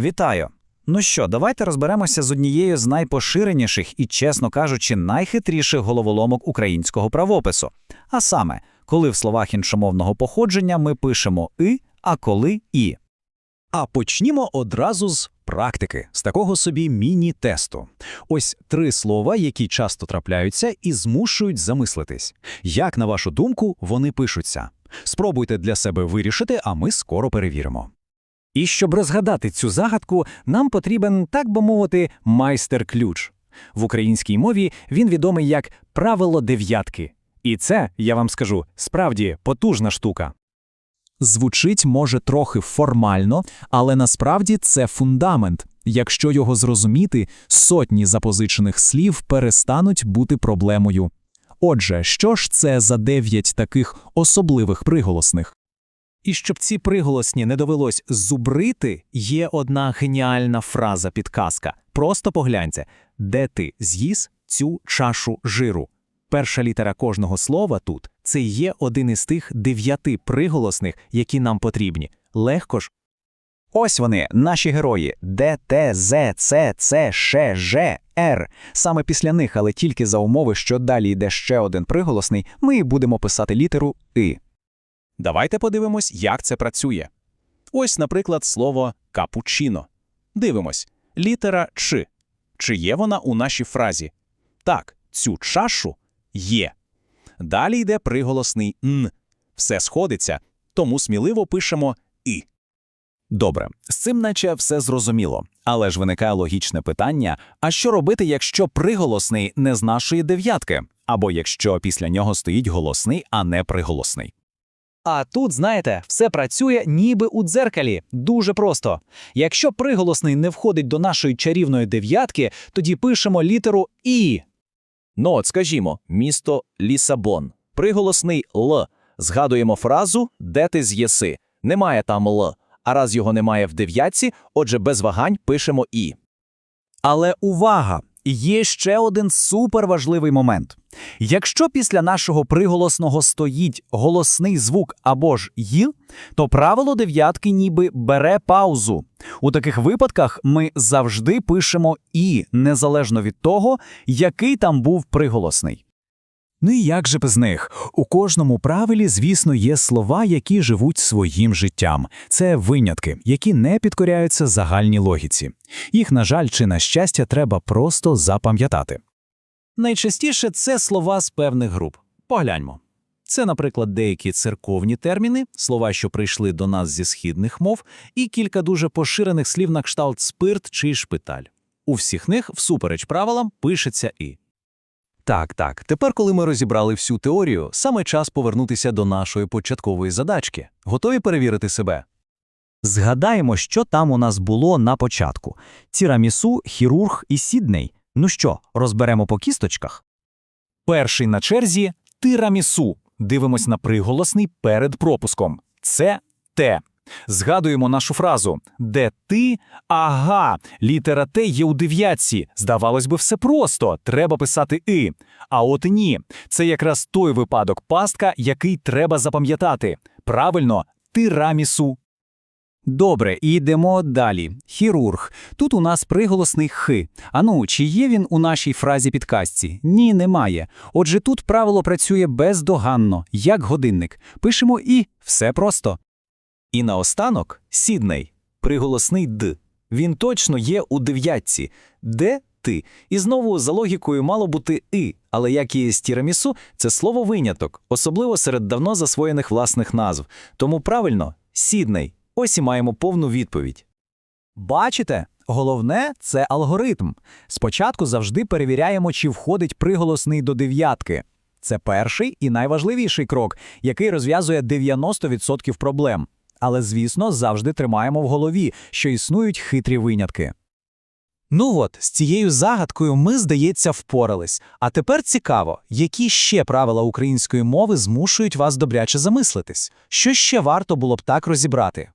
Вітаю! Ну що, давайте розберемося з однією з найпоширеніших і, чесно кажучи, найхитріших головоломок українського правопису. А саме, коли в словах іншомовного походження ми пишемо «и», а коли «і». А почнімо одразу з практики, з такого собі міні-тесту. Ось три слова, які часто трапляються і змушують замислитись. Як, на вашу думку, вони пишуться? Спробуйте для себе вирішити, а ми скоро перевіримо. І щоб розгадати цю загадку, нам потрібен, так би мовити, майстер-ключ. В українській мові він відомий як правило дев'ятки. І це, я вам скажу, справді потужна штука. Звучить може трохи формально, але насправді це фундамент. Якщо його зрозуміти, сотні запозичених слів перестануть бути проблемою. Отже, що ж це за дев'ять таких особливих приголосних? І щоб ці приголосні не довелось зубрити, є одна геніальна фраза підказка. Просто погляньте, де ти з'їс цю чашу жиру. Перша літера кожного слова тут це є один із тих дев'яти приголосних, які нам потрібні. Легко ж Ось вони, наші герої Д, Т, З, Ц, Ц, Ш, Ж, Р. Саме після них, але тільки за умови, що далі йде ще один приголосний, ми будемо писати літеру «и». Давайте подивимось, як це працює. Ось, наприклад, слово капучино. Дивимось. Літера Ч. Чи є вона у нашій фразі? Так, цю чашу є. Далі йде приголосний н. Все сходиться, тому сміливо пишемо і. Добре, з цим наче все зрозуміло. Але ж виникає логічне питання: а що робити, якщо приголосний не з нашої дев'ятки? Або якщо після нього стоїть голосний, а не приголосний? А тут, знаєте, все працює ніби у дзеркалі. Дуже просто. Якщо приголосний не входить до нашої чарівної дев'ятки, тоді пишемо літеру І. Ну, от скажімо, місто Лісабон. Приголосний Л. Згадуємо фразу «Де ти з'єси?» Немає там Л. А раз його немає в дев'ятці, отже, без вагань пишемо І. Але увага! Є ще один суперважливий момент. Якщо після нашого приголосного стоїть голосний звук або ж «ї», то правило дев'ятки ніби бере паузу. У таких випадках ми завжди пишемо «і», незалежно від того, який там був приголосний. Ну і як же без них? У кожному правилі, звісно, є слова, які живуть своїм життям. Це винятки, які не підкоряються загальній логіці. Їх, на жаль, чи на щастя, треба просто запам'ятати. Найчастіше це слова з певних груп. Погляньмо. Це, наприклад, деякі церковні терміни, слова, що прийшли до нас зі східних мов, і кілька дуже поширених слів на кшталт спирт чи шпиталь. У всіх них, всупереч правилам, пишеться і. Так, так. Тепер, коли ми розібрали всю теорію, саме час повернутися до нашої початкової задачки. Готові перевірити себе? Згадаємо, що там у нас було на початку: тірамісу, хірург і сідней. Ну що, розберемо по кісточках? Перший на черзі тирамісу. Дивимось на приголосний перед пропуском. Це те. Згадуємо нашу фразу де ти? Ага, літера Т є у дев'ятці. Здавалось би, все просто. Треба писати и. А от ні. Це якраз той випадок пастка, який треба запам'ятати. Правильно, тирамісу. Добре, і йдемо далі. Хірург. Тут у нас приголосний «х». Ану, чи є він у нашій фразі підказці? Ні, немає. Отже, тут правило працює бездоганно, як годинник. Пишемо і все просто. І наостанок Сідней, приголосний Д. Він точно є у дев'ятці. Де ти? І знову за логікою мало бути и, але як і з тірамісу, це слово виняток, особливо серед давно засвоєних власних назв. Тому правильно Сідней. Ось і маємо повну відповідь. Бачите? Головне це алгоритм. Спочатку завжди перевіряємо, чи входить приголосний до дев'ятки. Це перший і найважливіший крок, який розв'язує 90% проблем. Але, звісно, завжди тримаємо в голові, що існують хитрі винятки. Ну от, з цією загадкою ми, здається, впорались. А тепер цікаво, які ще правила української мови змушують вас добряче замислитись? Що ще варто було б так розібрати?